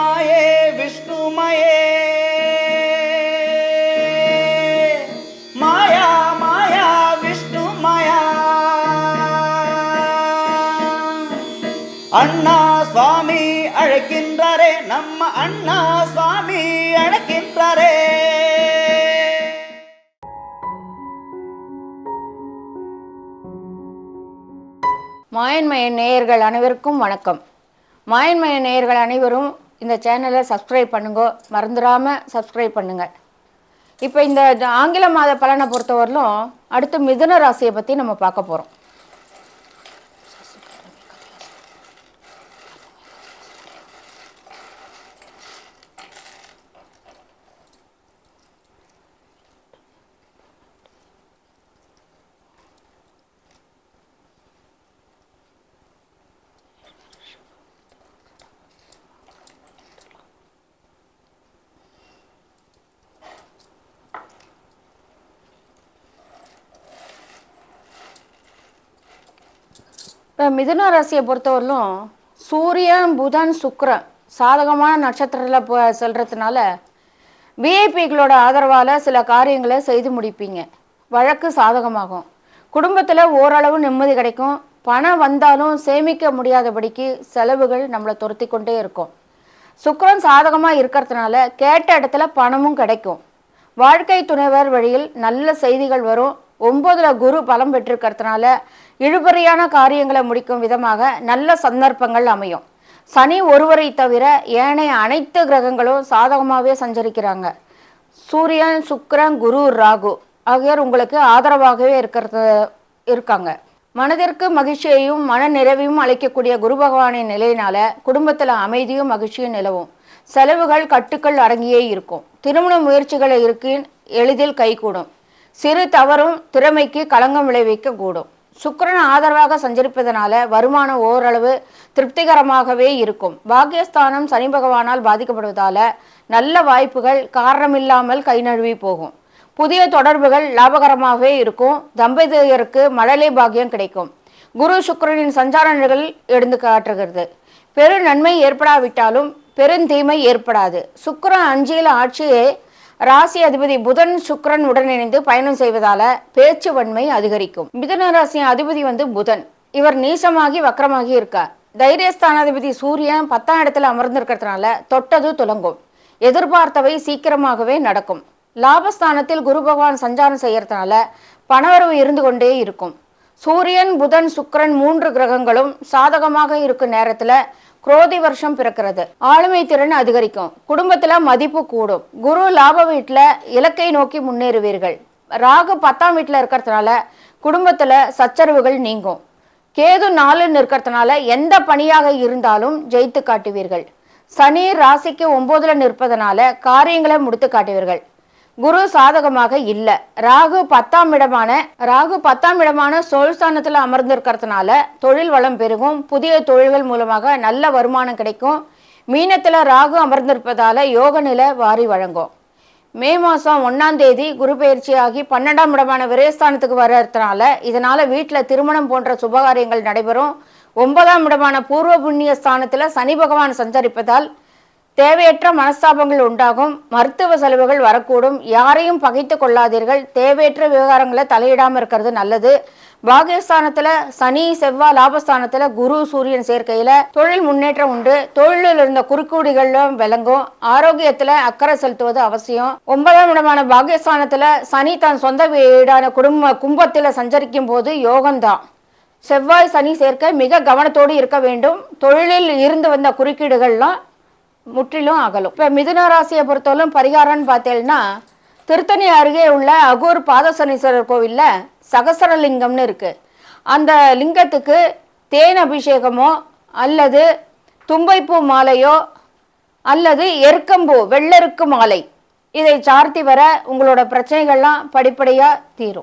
மாயே விஷ்ணுமயே. மாயா மாயா விஷ்ணு மாயா அண்ணா சுவாமி அழைக்கின்றாரே நம்ம அண்ணா சுவாமி அழைக்கின்றாரே. மாயன்மய நேயர்கள் அனைவருக்கும் வணக்கம். மாயன்மய நேயர்கள் அனைவரும் இந்த சேனலை சப்ஸ்கிரைப் பண்ணுங்க. மறந்துடாமல் சப்ஸ்கிரைப் பண்ணுங்க. இப்போ இந்த இந்த ஆங்கில மாத பலனை பொறுத்தவரையிலும் அடுத்து மிதுன ராசியை பற்றி நம்ம பார்க்க போகிறோம் இப்போ மிதுன ராசியை பொறுத்தவரையிலும் சூரியன் புதன் சுக்கரன் சாதகமான நட்சத்திரத்தில் போ செல்றதுனால விஐபிகளோட ஆதரவால் சில காரியங்களை செய்து முடிப்பீங்க. வழக்கு சாதகமாகும். குடும்பத்தில் ஓரளவு நிம்மதி கிடைக்கும். பணம் வந்தாலும் சேமிக்க முடியாதபடிக்கு செலவுகள் நம்மளை துரத்தி கொண்டே இருக்கும். சுக்கரன் சாதகமாக இருக்கிறதுனால கேட்ட இடத்துல பணமும் கிடைக்கும். வாழ்க்கை துணைவர் வழியில் நல்ல செய்திகள் வரும். ஒன்பதுல குரு பலம் பெற்றிருக்கிறதுனால இழுபறியான காரியங்களை முடிக்கும் விதமாக நல்ல சந்தர்ப்பங்கள் அமையும். சனி ஒருவரை தவிர ஏனைய அனைத்து கிரகங்களும் சாதகமாகவே சஞ்சரிக்கிறாங்க. சூரியன் சுக்கரன் குரு ராகு ஆகியோர் உங்களுக்கு ஆதரவாகவே இருக்கிறது இருக்காங்க. மனதிற்கு மகிழ்ச்சியையும் மன நிறைவையும் அளிக்கக்கூடிய குரு பகவானின் நிலையினால குடும்பத்தில் அமைதியும் மகிழ்ச்சியும் நிலவும். செலவுகள் கட்டுக்கள் அடங்கியே இருக்கும். திருமண முயற்சிகளை இருக்கின் எளிதில் கைகூடும். சிறு தவறும் திறமைக்கு களங்கம் விளைவிக்க கூடும் சுக்கிரன் ஆதரவாக சஞ்சரிப்பதனால வருமானம் ஓரளவு திருப்திகரமாகவே இருக்கும். பாக்கியஸ்தானம் சனி பகவானால் பாதிக்கப்படுவதால நல்ல வாய்ப்புகள் காரணமில்லாமல் கை நழுவி போகும். புதிய தொடர்புகள் லாபகரமாகவே இருக்கும். தம்பதியருக்கு மழலை பாக்கியம் கிடைக்கும். குரு சுக்கரனின் சஞ்சார நிகழ் எடுத்து காட்டுகிறது. பெரு நன்மை ஏற்படாவிட்டாலும் பெருந்தீமை ஏற்படாது. சுக்கரன் அஞ்சியில் ஆட்சியே ராசி அதிபதி புதன் சுக்கரன் உடன் இணைந்து பயணம் செய்வதால பேச்சு வன்மை அதிகரிக்கும். மிதுன ராசி அதிபதி வந்து புதன். இவர் நீசமாகி வக்கரமாகி இருக்கார் தைரியஸ்தானாதிபதி சூரியன் பத்தாம் இடத்துல அமர்ந்திருக்கிறதுனால தொட்டது துலங்கும். எதிர்பார்த்தவை சீக்கிரமாகவே நடக்கும். லாபஸ்தானத்தில் குரு பகவான் சஞ்சாரம் செய்யறதுனால பணவரவு இருந்து கொண்டே இருக்கும். சூரியன் புதன் சுக்கரன் மூன்று கிரகங்களும் சாதகமாக இருக்கும் நேரத்துல குரோதி வருஷம் பிறக்கிறது. ஆளுமை திறன் அதிகரிக்கும். குடும்பத்துல மதிப்பு கூடும். குரு லாப வீட்டுல இலக்கை நோக்கி முன்னேறுவீர்கள். ராகு பத்தாம் வீட்டுல இருக்கிறதுனால குடும்பத்துல சச்சரவுகள் நீங்கும். கேது நாலுன்னு இருக்கிறதுனால எந்த பணியாக இருந்தாலும் ஜெயித்து காட்டுவீர்கள். சனி ராசிக்கு ஒன்பதுல நிற்பதனால காரியங்களை முடித்து காட்டுவீர்கள். குரு சாதகமாக இல்ல. ராகு பத்தாம் இடமான ராகு பத்தாம் இடமான சோழ்ஸ்தானத்துல அமர்ந்திருக்கிறதுனால தொழில் வளம் பெருகும். புதிய தொழில்கள் மூலமாக நல்ல வருமானம் கிடைக்கும். மீனத்துல ராகு அமர்ந்திருப்பதால யோக நிலை வாரி வழங்கும். மே மாதம் ஒன்றாம் தேதி குரு பயிற்சியாகி பன்னெண்டாம் இடமான விரயஸ்தானத்துக்கு வர்றதுனால இதனால வீட்டில் திருமணம் போன்ற சுபகாரியங்கள் நடைபெறும். ஒன்பதாம் இடமான பூர்வ புண்ணிய ஸ்தானத்தில் சனி பகவான் சஞ்சரிப்பதால் தேவையற்ற மனஸ்தாபங்கள் உண்டாகும் மருத்துவ செலவுகள் வரக்கூடும் யாரையும் பகைத்து கொள்ளாதீர்கள் தேவையற்ற விவகாரங்களை தலையிடாமல் இருக்கிறது நல்லது. பாகியஸ்தானத்துல சனி செவ்வாய் லாபஸ்தானத்துல குரு சூரியன் சேர்க்கையில தொழில் முன்னேற்றம் உண்டு. தொழிலில் இருந்த குறுக்கூடிகளும் விளங்கும். ஆரோக்கியத்துல அக்கறை செலுத்துவது அவசியம். ஒன்பதாம் இடமான பாகியஸ்தானத்துல சனி தன் சொந்த வீடான குடும்ப கும்பத்துல சஞ்சரிக்கும் போது யோகம்தான். செவ்வாய் சனி சேர்க்க மிக கவனத்தோடு இருக்க வேண்டும். தொழிலில் இருந்து வந்த குறுக்கீடுகள்லாம் முற்றிலும் அகலும். இப்போ மிதுன ராசியை பொறுத்தவரைக்கும் பரிகாரம்னு பார்த்தேன்னா திருத்தணி அருகே உள்ள அகூர் பாதசனீஸ்வரர் கோவிலில் சகசரலிங்கம்னு இருக்குது அந்த லிங்கத்துக்கு தேன் அபிஷேகமோ அல்லது தும்பைப்பூ மாலையோ அல்லது எருக்கம்பூ வெள்ளெருக்கு மாலை. இதை சார்த்தி வர உங்களோட பிரச்சனைகள்லாம் படிப்படியாக தீரும்.